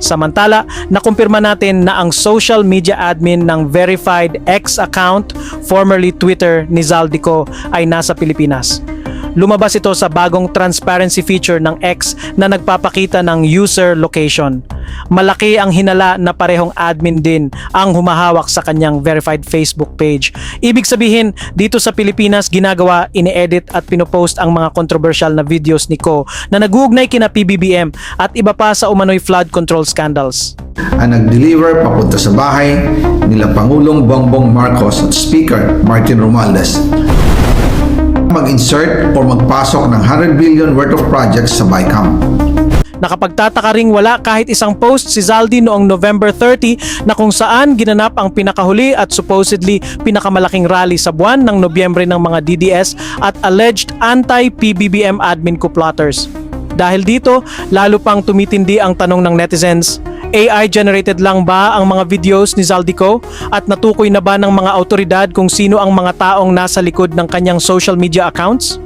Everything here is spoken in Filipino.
Samantala, nakumpirma natin na ang social media admin ng verified X account, formerly Twitter ni Zaldico ay nasa Pilipinas. Lumabas ito sa bagong transparency feature ng X na nagpapakita ng user location. Malaki ang hinala na parehong admin din ang humahawak sa kanyang verified Facebook page. Ibig sabihin, dito sa Pilipinas ginagawa, ini-edit at pinopost ang mga controversial na videos ni Ko na naguugnay kina PBBM at iba pa sa umano'y flood control scandals. ang nag-deliver papunta sa bahay nila Pangulong Bongbong Marcos at Speaker Martin Romualdez mag-insert or magpasok ng 100 billion worth of projects sa BICAM. Nakapagtataka ring wala kahit isang post si Zaldi noong November 30 na kung saan ginanap ang pinakahuli at supposedly pinakamalaking rally sa buwan ng Nobyembre ng mga DDS at alleged anti-PBBM admin coup plotters. Dahil dito, lalo pang tumitindi ang tanong ng netizens, AI generated lang ba ang mga videos ni Zaldico at natukoy na ba ng mga autoridad kung sino ang mga taong nasa likod ng kanyang social media accounts?